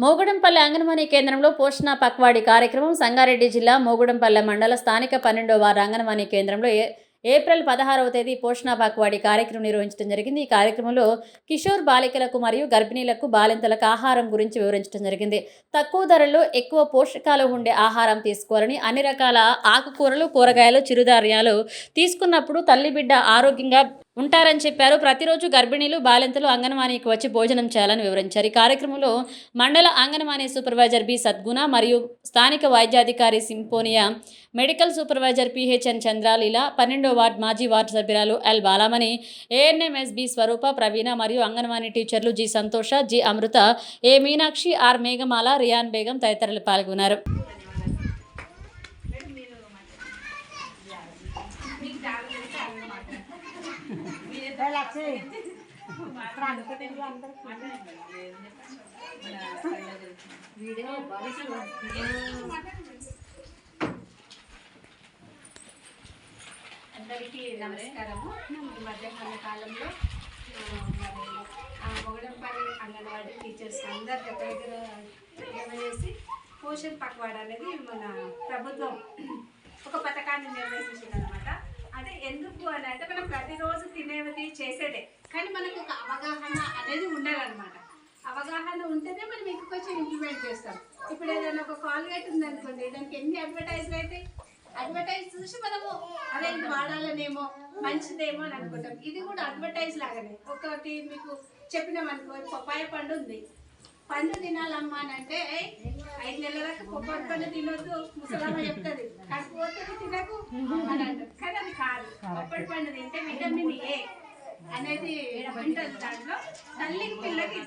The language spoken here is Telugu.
మోగుడంపల్లి అంగన్వాడీ కేంద్రంలో పోషణ పక్వాడి కార్యక్రమం సంగారెడ్డి జిల్లా మోగుడంపల్లె మండల స్థానిక పన్నెండవ వారు అంగన్వాడీ కేంద్రంలో ఏ- ఏప్రిల్ పదహారవ తేదీ పోషణ పక్వాడి కార్యక్రమం నిర్వహించడం జరిగింది. ఈ కార్యక్రమంలో కిషోర్ బాలికలకు మరియు గర్భిణీలకు బాలింతలకు ఆహారం గురించి వివరించడం జరిగింది. తక్కువ ధరల్లో ఎక్కువ పోషకాలు ఉండే ఆహారం తీసుకోవాలని అన్ని రకాల ఆకుకూరలు కూరగాయలు చిరుధాన్యాలు తీసుకున్నప్పుడు తల్లి బిడ్డ ఆరోగ్యంగా ఉంటారని చెప్పారు. ప్రతిరోజు గర్భిణీలు బాలింతలు అంగన్వాడీకి వచ్చి భోజనం చేయాలని వివరించారు. ఈ కార్యక్రమంలో మండల అంగన్వాణీ సూపర్వైజర్ బి సద్గుణ మరియు స్థానిక వైద్యాధికారి సింపోనియా మెడికల్ సూపర్వైజర్ పిహెచ్ఎన్ చంద్రాలీల పన్నెండో వార్డ్ మాజీ వార్డు సభ్యురాలు L Balamani ANMs B Swarupa Praveena మరియు అంగన్వాడీ టీచర్లు G Santosha G Amrutha A Meenakshi R Meghamala Riyan Begum తదితరులు పాల్గొన్నారు. అందరికీ నమస్కారము. ఈ మధ్యాహ్న కాలంలో మరి మొగడంపల్లి అంగన్వాడీ టీచర్స్ అందరు దగ్గర దగ్గర ఏమనేసి చేసి పక్వాడ అనేది మన ప్రభుత్వం ఒక పథకాన్ని నిర్వహించింది అనమాట అంటే ఎందుకు అని అంటే మనం ప్రతిరోజు తినేది చేసేదే. కానీ మనకు ఒక అవగాహన అనేది ఉండాలన్నమాట. అవగాహన ఉంటేనే మనం ఇంకా కొంచెం ఇంప్లిమెంట్ చేస్తాం. ఇప్పుడు ఏదైనా ఒక కాల్గేట్ ఉందనుకోండి దానికి ఎన్ని అడ్వర్టైజ్లు అయితే అడ్వర్టైజ్ చూసి మనము అదే ఇది వాడాలనేమో మంచిదేమో అని అనుకుంటాం. ఇది కూడా అడ్వర్టైజ్ లాగానే. ఒకటి మీకు చెప్పినాం అనుకో పప్పాయ పండు ఉంది. పండు తినాలమ్మా అని అంటే ఐదు నెలల దాకా కొబ్బరి పండు తినొద్దు ముసలమ్మ చెప్తుంది. కాకపోతే తినదు అని అంటారు కానీ అది కాదు కొబ్బరి పండు తింటే విటమిన్ ఏ అనేది ఉంటుంది దాంట్లో? తల్లికి పిల్లకి